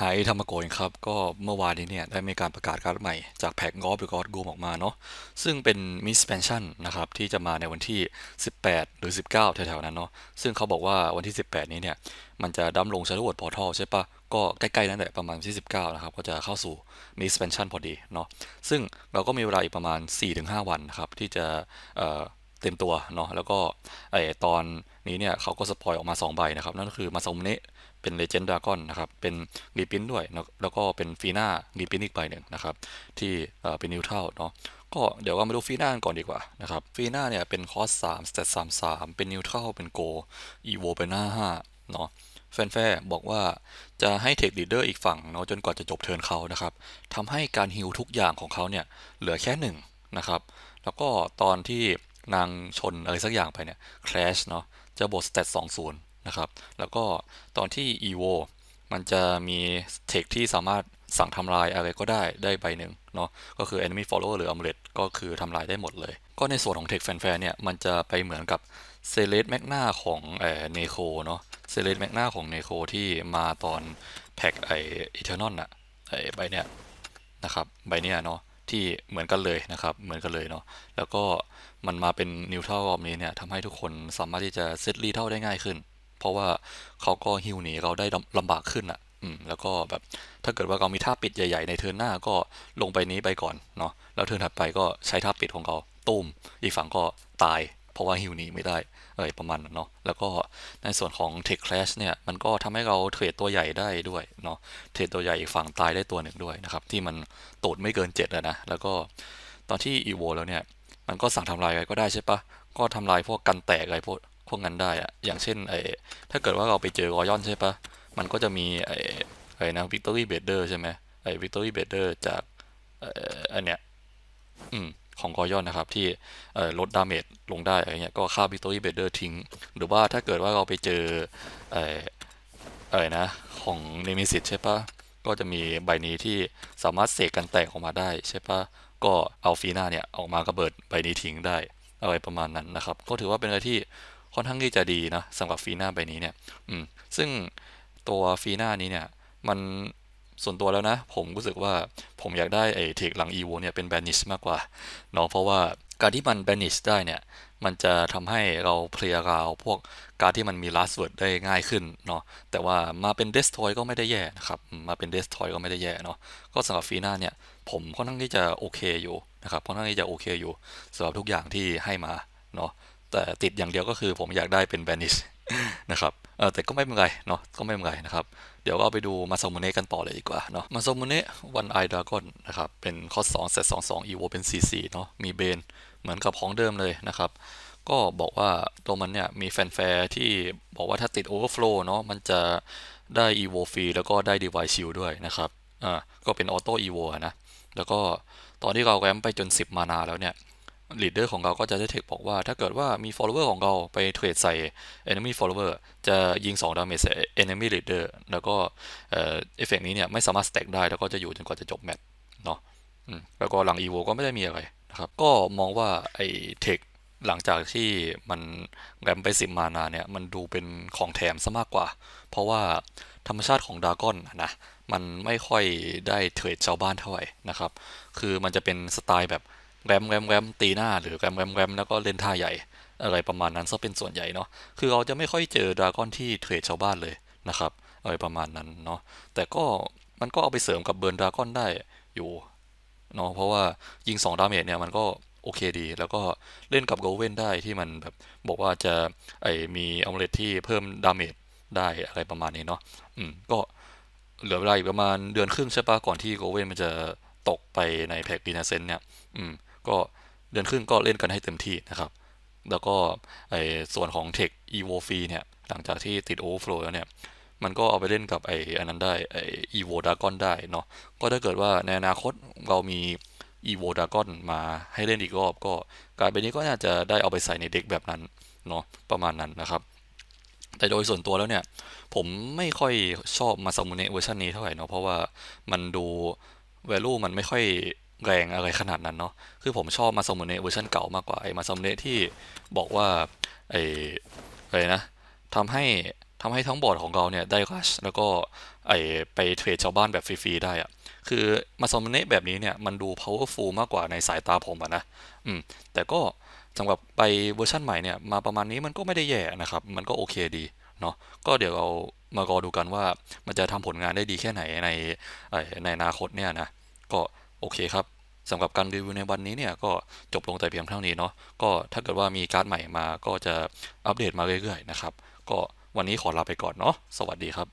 ไฮธรรมโกยครับ ก็เมื่อวานนี้เนี่ย ได้มีการประกาศการ์ดใหม่จากแพ็กกอฟหรือกอล์ฟกูมออกมาเนาะซึ่งเป็นมิส p พนชั่นนะครับ ที่จะมาในวันที่ 18 หรือ 19 แถวๆ นั้นเนาะซึ่งเขาบอกว่าวันที่ 18 นี้เนี่ย มันจะดั้มลงชาร์ลวดพอร์ทัลใช่ปะก็ใกล้ๆนั่นแหละประมาณที่ 19 นะครับ ก็จะเข้าสู่มิส p พนชั่นพอดีเนาะซึ่งเราก็มีเวลาอีกประมาณ 4-5 วันนะครับที่จะเอ่อเต็มตัวเนาะแล้วก็ไอตอนนี้เนี่ยเขาก็สปอยออกมา 2 ใบนะครับ นั่นก็คือมาซามุเนะ เป็นเลเจนด์ดากอนนะครับ เป็นรีพินด้วย แล้วก็เป็นฟีน่ารีพินอีกใบหนึ่งนะครับ ที่เป็นนิวเทลเนาะ ก็เดี๋ยวเรามาดูฟีน่าก่อนดีกว่านะครับ ฟีน่าเนี่ยเป็นคอส3สเตต3 3เป็นนิวเทลเป็นโก อีโวเป็นหน้า5เนาะแฟนๆบอกว่าจะให้เทคลีดเดอร์อีกฝั่งเนาะจนกว่าจะจบเทิร์นเขานะครับทำให้การฮิลทุกอย่างของเขาเนี่ยเหลือแค่หนึ่งนะครับ แล้วก็ตอนที่นางชนอะไรสักอย่างไปเนี่ยคลชเนาะจะบวกสเตต20นย์ะครับ แล้วก็ตอนที่ EVO มันจะมีเทคที่สามารถสั่งทำลายอะไรก็ได้ได้ใบหนึ่งเนาะก็คือ enemy follower หรือ amulet ก็คือทำลายได้หมดเลย ก็ในส่วนของเทคแฟนๆเนี่ย มันจะไปเหมือนกับเซเลสแมกนาของเอเนโคเนาะเซเลสแมกนาของเนโคที่มาตอนแพ็กไออีเทอร์นอลอะไอใบเนี้ยนะครับใบเนี้ยเนาะที่เหมือนกันเลยนะครับ เหมือนกันเลยเนาะแล้วก็มันมาเป็นนิวเทลรอบนี้เนี่ยทำให้ทุกคนสามารถที่จะเซตรีเท่าได้ง่ายขึ้น เพราะว่าเขาก็ฮิวหนีเราได้ลำบากขึ้นอะ อืม แล้วก็แบบถ้าเกิดว่าเรามีท่าปิดใหญ่ ๆ ในเทิร์นหน้าก็ลงไปนี้ไปก่อนเนาะ แล้วเทิร์นถัดไปก็ใช้ท่าปิดของเขาตุ้ม อีกฝั่งก็ตาย เพราะว่าฮิวหนีไม่ได้ เอ้ยประมาณนั้นเนาะ แล้วก็ในส่วนของ Tech Clash เนี่ย มันก็ทำให้เราเทรดตัวใหญ่ได้ด้วยเนาะ เทรดตัวใหญ่อีกฝั่งตายได้ตัวหนึ่งด้วยนะครับ ที่มันตูดไม่เกิน7อะนะ แล้วก็ตอนที่ EVO แล้วเนี่ย มันก็สั่งทำลายอะไรก็ได้ใช่ปะก็ทำลายพวกกันแตกอะไรพวก พวกนั้นได้อะอย่างเช่นไอ้ถ้าเกิดว่าเราไปเจอรอยอนใช่ปะมันก็จะมีไอ้ไอ้นะวิกตอรี่เบเดอร์ใช่ไหมไอ้วิกตอรี่เบเดอร์จากเอ่ออันเนี้ยอืมของกอยอนนะครับ ที่ลดดาเมจลงได้อะไรเงี้ยก็ฆ่าวิกตอรี่เบเดอร์ทิ้ง หรือว่าถ้าเกิดว่าเราไปเจอเอ่อเอ่ยนะของเนมิสิตใช่ปะก็จะมีใบนี้ที่สามารถเสกกันแตกออกมาได้ใช่ปะก็เอาฟีน่าเนี่ยออกมากระเบิดใบนี้ทิ้งได้อะไรประมาณนั้นนะครับ ก็ถือว่าเป็นอะไรที่ ค่อนข้างที่จะดีนะสำหรับฟีน่าใบนี้เนี่ยอืมซึ่งตัวฟีน่านี้เนี่ยมันส่วนตัวแล้วนะ ผมรู้สึกว่าผมอยากได้ไอ้เทคหลังอีโวเนี่ยเป็นแบนิชมากกว่าเนาะเพราะว่าการที่มันแบนิชได้เนี่ย มันจะทำให้เราเพลียราวพวกการที่มันมี last word ได้ง่ายขึ้นเนาะแต่ว่ามาเป็น destroy ก็ไม่ได้แย่นะครับ มาเป็น destroy ก็ไม่ได้แย่เนาะก็สำหรับฟีน่าเนี่ย ผมค่อนข้างที่จะโอเคอยู่นะครับค่อนข้างที่จะโอเคอยู่สำหรับทุกอย่างที่ให้มาเนาะ แต่ติดอย่างเดียวก็คือผมอยากได้เป็น banish นะครับเออแต่ก็ไม่เป็นไรเนาะก็ไม่เป็นไรนะครับ เดี๋ยวเราไปดูมาซามุเนะกันต่อเลยดีกว่าเนาะมาซามุเนะวันไอดากอนนะครับ เป็นข้อ2เซต2 2อีโวเป็น 4 4 เนาะมีเบนเหมือนกับของเดิมเลยนะครับ ก็บอกว่าตัวมันเนี่ยมีแฟนแฟร์ที่บอกว่าถ้าติด Overflow เนาะมันจะได้ EVO ฟรีแล้วก็ได้ Device Shield ด้วยนะครับอ่าก็เป็นออโต้ EVO นะแล้วก็ตอนที่เราแรมไปจน 10 มานาแล้วเนี่ย ลีดเดอร์ของเราก็จะได้เทคบอกว่าถ้าเกิดว่ามี follower ของเราไปเทรดใส่ enemy follower จะยิง2 damage ใส่ enemy leader แล้วก็เอฟเฟกนี้เนี่ยไม่สามารถ stack ได้แล้วก็จะอยู่จนกว่าจะจบแมตช์เนาะแล้วก็หลัง evo ก็ไม่ได้มีอะไรนะครับ ก็มองว่าไอ้เทคหลังจากที่มันแรมไปสิบมานาเนี่ย มันดูเป็นของแถมซะมากกว่า เพราะว่าธรรมชาติของดากอนนะมันไม่ค่อยได้เทรดชาวบ้านเท่าไหร่นะครับ คือมันจะเป็นสไตล์แบบ แรมแรมแรมตีหน้าหรือแรมแรมแรมแล้วก็เล่นท่าใหญ่ อะไรประมาณนั้นซะเป็นส่วนใหญ่เนาะคือเราจะไม่ค่อยเจอดรากอนที่เทรดชาวบ้านเลยนะครับอะไรประมาณนั้นเนาะแต่ก็มันก็เอาไปเสริมกับเบิร์นดรากอนได้อยู่เนาะเพราะว่ายิง 2 ดาเมจเนี่ยมันก็โอเคดี แล้วก็เล่นกับโกเวนได้ที่มันแบบบอกว่าจะไอมีอัลเลตที่เพิ่มดาเมจได้อะไรประมาณนี้เนาะอืมก็เหลือเวลาอีกประมาณเดือนครึ่งใช่ปะก่อนที่โกเวนมันจะตกไปในแพ็กดีนาเซนเนี่ย อืม ก็เดือนครึ่งก็เล่นกันให้เต็มที่นะครับ แล้วก็ไอส่วนของเทค evo ฟรีเนี่ย หลังจากที่ติด overflow แล้วเนี่ย มันก็เอาไปเล่นกับไออันนั้นได้ไอ evo dragon ได้เนาะ ก็ถ้าเกิดว่าในอนาคตเรามี evo dragon มาให้เล่นอีกรอบ ก็การเป็นนี้ก็น่าจะได้เอาไปใส่ในเด็กแบบนั้นเนาะประมาณนั้นนะครับ แต่โดยส่วนตัวแล้วเนี่ย ผมไม่ค่อยชอบมาซามุเนะเวอร์ชันนี้เท่าไหร่เนาะเพราะว่ามันดู value มันไม่ค่อย แรงอะไรขนาดนั้นเนาะ คือผมชอบมาซามเนเวอร์ชันเก่ามากกว่าไอ้มาซามเนที่บอกว่าไอ้อะไรนะทำให้ทำให้ทั้งบอร์ดของเราเนี่ยได้ rush แล้วก็ไอไปเทรดชาวบ้านแบบฟรีๆได้อะคือมาซอมเนแบบนี้เนี่ยมันดู powerful มากกว่าในสายตาผมอะนะ อืม แต่ก็สำหรับไปเวอร์ชันใหม่เนี่ยมาประมาณนี้มันก็ไม่ได้แย่นะครับ มันก็โอเคดีเนาะ ก็เดี๋ยวเรามารอดูกันว่ามันจะทำผลงานได้ดีแค่ไหนในไอในอนาคตเนี่ยนะ ก็ โอเคครับสำหรับการรีวิวในวันนี้เนี่ยก็จบลงแต่เพียงเท่านี้เนาะก็ถ้าเกิดว่ามีการ์ดใหม่มาก็จะอัปเดตมาเรื่อยๆนะครับ ก็วันนี้ขอลาไปก่อนเนาะสวัสดีครับ